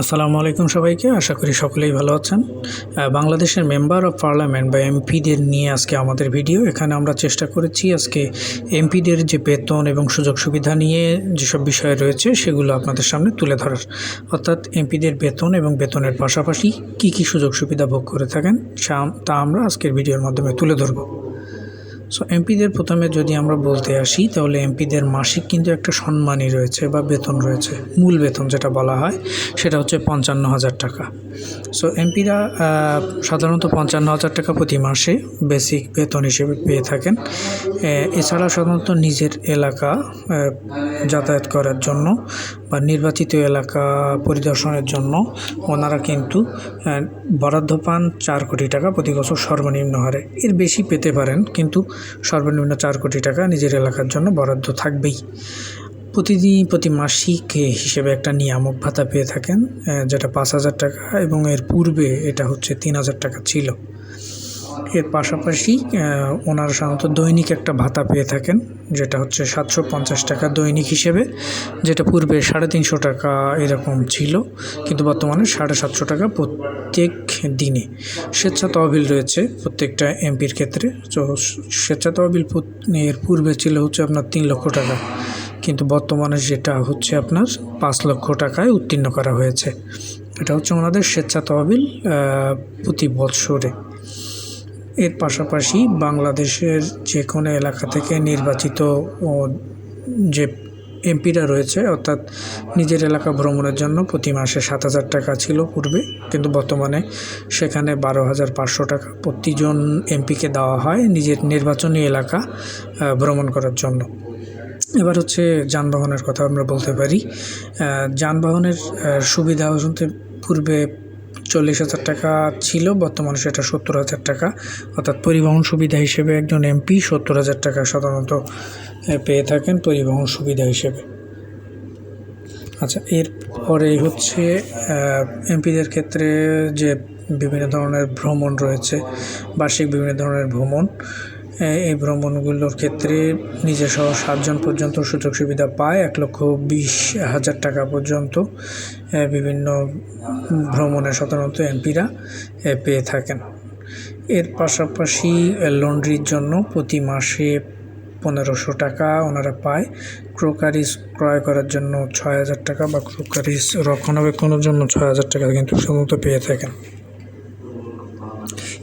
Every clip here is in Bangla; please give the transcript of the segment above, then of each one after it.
আসসালামু আলাইকুম সবাইকে। আশা করি সকলেই ভালো আছেন। বাংলাদেশের মেম্বার অফ পার্লামেন্ট বা এমপিদের নিয়ে আজকে আমাদের ভিডিও। এখানে আমরা চেষ্টা করেছি আজকে এমপিদের যে বেতন এবং সুযোগ সুবিধা নিয়ে যেসব বিষয় রয়েছে, সেগুলো আপনাদের সামনে তুলে ধরার। অর্থাৎ এমপিদের বেতন এবং বেতনের পাশাপাশি কি কি সুযোগ সুবিধা ভোগ করে থাকেন তা আমরা আজকের ভিডিওর মাধ্যমে তুলে ধরবো। সো এমপিদের প্রথমে যদি আমরা বলতে আসি, তাহলে এমপিদের মাসিক কিন্তু একটা সম্মানই রয়েছে বা বেতন রয়েছে। মূল বেতন যেটা বলা হয়, সেটা হচ্ছে পঞ্চান্ন হাজার টাকা। সো এমপিরা সাধারণত পঞ্চান্ন হাজার টাকা প্রতি মাসে বেসিক বেতন হিসেবে পেয়ে থাকেন। এছাড়া সাধারণত নিজের এলাকা যাতায়াত করার জন্য বা নির্বাচিত এলাকা পরিদর্শনের জন্য ওনারা কিন্তু বরাদ্দ পান চার কোটি টাকা প্রতি বছর সর্বনিম্ন হারে। এর বেশি পেতে পারেন, কিন্তু সর্বনিম্ন চার কোটি টাকা নিজের এলাকার জন্য বরাদ্দ থাকবেই। প্রতিদিন প্রতি মাসিক হিসেবে একটা নিয়ামক ভাতা পেয়ে থাকেন যেটা পাঁচ হাজার টাকা এবং এর পূর্বে এটা হচ্ছে তিন হাজার টাকা ছিল। এর পাশাপাশি ওনারা সাধারণত দৈনিক একটা ভাতা পেয়ে থাকেন, যেটা হচ্ছে সাতশো পঞ্চাশ টাকা দৈনিক হিসেবে, যেটা পূর্বে সাড়ে তিনশো টাকা এরকম ছিল, কিন্তু বর্তমানে সাড়ে সাতশো টাকা প্রত্যেক দিনে। স্বেচ্ছা তহবিল রয়েছে প্রত্যেকটা এমপির ক্ষেত্রে, তো স্বেচ্ছা তহবিল এর পূর্বে ছিল হচ্ছে আপনার তিন লক্ষ টাকা, কিন্তু বর্তমানে যেটা হচ্ছে আপনার পাঁচ লক্ষ টাকায় উত্তীর্ণ করা হয়েছে। এটা হচ্ছে ওনাদের স্বেচ্ছা তহবিল প্রতি বৎসরে। এর পাশাপাশি বাংলাদেশের যে কোনো এলাকা থেকে নির্বাচিত যে এমপিরা রয়েছে, অর্থাৎ নিজের এলাকা ভ্রমণের জন্য প্রতি মাসে সাত হাজার টাকা ছিল পূর্বে, কিন্তু বর্তমানে সেখানে বারো হাজার পাঁচশো টাকা প্রতিজন এমপিকে দেওয়া হয় নিজের নির্বাচনী এলাকা ভ্রমণ করার জন্য। এবার হচ্ছে যানবাহনের কথা আমরা বলতে পারি। যানবাহনের সুবিধা পূর্বে চল্লিশ হাজার টাকা ছিল, বর্তমানে সেটা সত্তর হাজার টাকা। অর্থাৎ পরিবহন সুবিধা হিসেবে একজন এমপি সত্তর হাজার টাকা সাধারণত পেয়ে থাকেন পরিবহন সুবিধা হিসেবে। আচ্ছা এর এরপরে হচ্ছে এমপিদের ক্ষেত্রে যে বিভিন্ন ধরনের ভ্রমণ রয়েছে, বার্ষিক বিভিন্ন ধরনের ভ্রমণ এই ভ্রমণগুলোর ক্ষেত্রে নিজে সহ সাতজন পর্যন্ত সুযোগ সুবিধা পায়, এক লক্ষ বিশ হাজার টাকা পর্যন্ত বিভিন্ন ভ্রমণে সাধারণত এমপিরা পেয়ে থাকেন। এর পাশাপাশি লন্ড্রির জন্য প্রতি মাসে পনেরোশো টাকা ওনারা পায়। ক্রোকারিস ক্রয় করার জন্য ছয় হাজার টাকা বা ক্রোকারিস রক্ষণাবেক্ষণের জন্য ছয় হাজার টাকা কিন্তু সাধারণত পেয়ে থাকেন।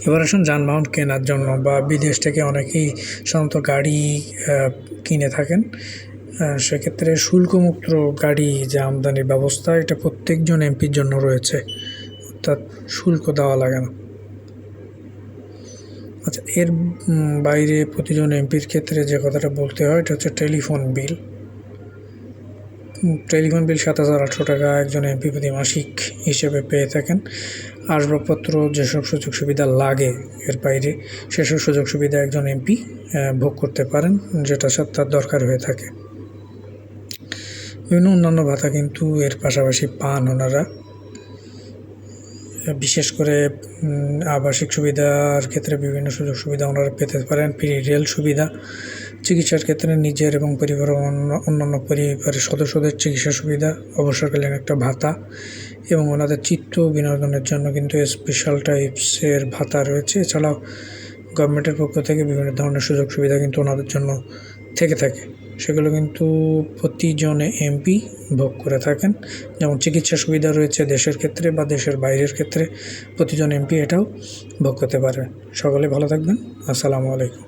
এবার আসুন যানবাহন কেনার জন্য বা বিদেশ থেকে অনেকেই সাধারণত গাড়ি কিনে থাকেন। সেক্ষেত্রে শুল্কমুক্ত গাড়ি যে আমদানির ব্যবস্থা, এটা প্রত্যেকজন এমপির জন্য রয়েছে। অর্থাৎ শুল্ক দেওয়া লাগে না। আচ্ছা এর বাইরে প্রতিজন এমপির ক্ষেত্রে যে কথাটা বলতে হয়, এটা হচ্ছে টেলিফোন বিল। টেলিফোন বিল সাত হাজার আটশো টাকা একজন এমপি প্রতি মাসিক হিসেবে পেয়ে থাকেন। আসবাবপত্র, যেসব সুযোগ সুবিধা লাগে এর বাইরে, সেসব সুযোগ সুবিধা একজন এমপি ভোগ করতে পারেন, যেটা সব তার দরকার হয়ে থাকে। বিভিন্ন অন্যান্য ভাতা কিন্তু এর পাশাপাশি পান ওনারা। বিশেষ করে আবাসিক সুবিধার ক্ষেত্রে বিভিন্ন সুযোগ সুবিধা ওনারা পেতে পারেন, ফ্রি রেল সুবিধা। চিকিৎসার ক্ষেত্রে নিজের এবং পরিবার অন্য- অন্যান্য পরিবারের সদস্যদের চিকিৎসা সুবিধা অবসরকালীন একটা ভাতা এবং ওনাদের চিত্ত বিনোদনের জন্য কিন্তু স্পেশাল টাইপসের ভাতা রয়েছে। এছাড়াও গভর্নমেন্টের পক্ষ থেকে বিভিন্ন ধরনের সুযোগ সুবিধা কিন্তু ওনাদের জন্য থেকে থাকে। সেগুলো কিন্তু প্রতিজনে এমপি ভোগ করে থাকেন। যেমন চিকিৎসা সুবিধা রয়েছে দেশের ক্ষেত্রে বা দেশের বাইরের ক্ষেত্রে প্রতিজন এমপি এটাও ভোগ করতে পারবেন সকলে ভালো থাকবেন। আসসালামু আলাইকুম।